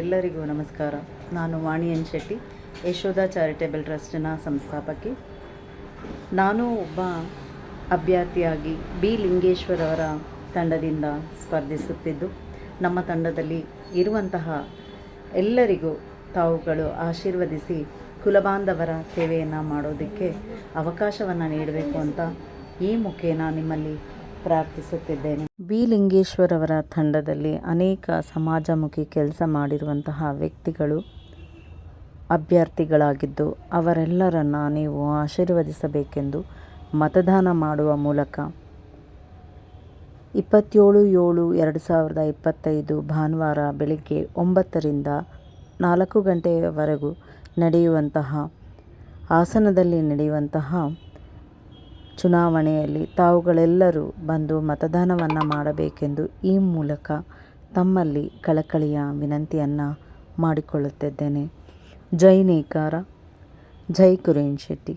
ಎಲ್ಲರಿಗೂ ನಮಸ್ಕಾರ. ನಾನು ವಾಣಿ ಎನ್ ಶೆಟ್ಟಿ, ಯಶೋಧ ಚಾರಿಟೇಬಲ್ ಟ್ರಸ್ಟಿನ ಸಂಸ್ಥಾಪಕಿ. ನಾನು ಒಬ್ಬ ಅಭ್ಯರ್ಥಿಯಾಗಿ ಬಿ. ಲಿಂಗೇಶ್ವರ್ ಅವರ ತಂಡದಿಂದ ಸ್ಪರ್ಧಿಸುತ್ತಿದ್ದು, ನಮ್ಮ ತಂಡದಲ್ಲಿ ಇರುವಂತಹ ಎಲ್ಲರಿಗೂ ತಾವುಗಳು ಆಶೀರ್ವದಿಸಿ ಕುಲಬಾಂಧವರ ಸೇವೆಯನ್ನು ಮಾಡೋದಕ್ಕೆ ಅವಕಾಶವನ್ನು ನೀಡಬೇಕು ಅಂತ ಈ ಮುಖೇನ ನಿಮ್ಮಲ್ಲಿ ಪ್ರಾರ್ಥಿಸುತ್ತಿದ್ದೇನೆ. ಬಿ ಲಿಂಗೇಶ್ವರ್ ತಂಡದಲ್ಲಿ ಅನೇಕ ಸಮಾಜಮುಖಿ ಕೆಲಸ ಮಾಡಿರುವಂತಹ ವ್ಯಕ್ತಿಗಳು, ಅಭ್ಯರ್ಥಿಗಳಾಗಿದ್ದು, ಅವರೆಲ್ಲರನ್ನ ನೀವು ಆಶೀರ್ವದಿಸಬೇಕೆಂದು ಮತದಾನ ಮಾಡುವ ಮೂಲಕ ಇಪ್ಪತ್ತೇಳು ಏಳು ಎರಡು ಸಾವಿರದ ಇಪ್ಪತ್ತೈದು ಭಾನುವಾರ ಬೆಳಿಗ್ಗೆ ಒಂಬತ್ತರಿಂದ ನಾಲ್ಕು ಗಂಟೆಯವರೆಗೂ ನಡೆಯುವಂತಹ, ಹಾಸನದಲ್ಲಿ ನಡೆಯುವಂತಹ ಚುನಾವಣೆಯಲ್ಲಿ ತಾವುಗಳೆಲ್ಲರೂ ಬಂದು ಮತದಾನವನ್ನು ಮಾಡಬೇಕೆಂದು ಈ ಮೂಲಕ ತಮ್ಮಲ್ಲಿ ಕಳಕಳಿಯ ವಿನಂತಿಯನ್ನು ಮಾಡಿಕೊಳ್ಳುತ್ತಿದ್ದೇನೆ. ಜೈ ನೇಕಾರ, ಜೈ ಕುರೇನ್ ಶೆಟ್ಟಿ.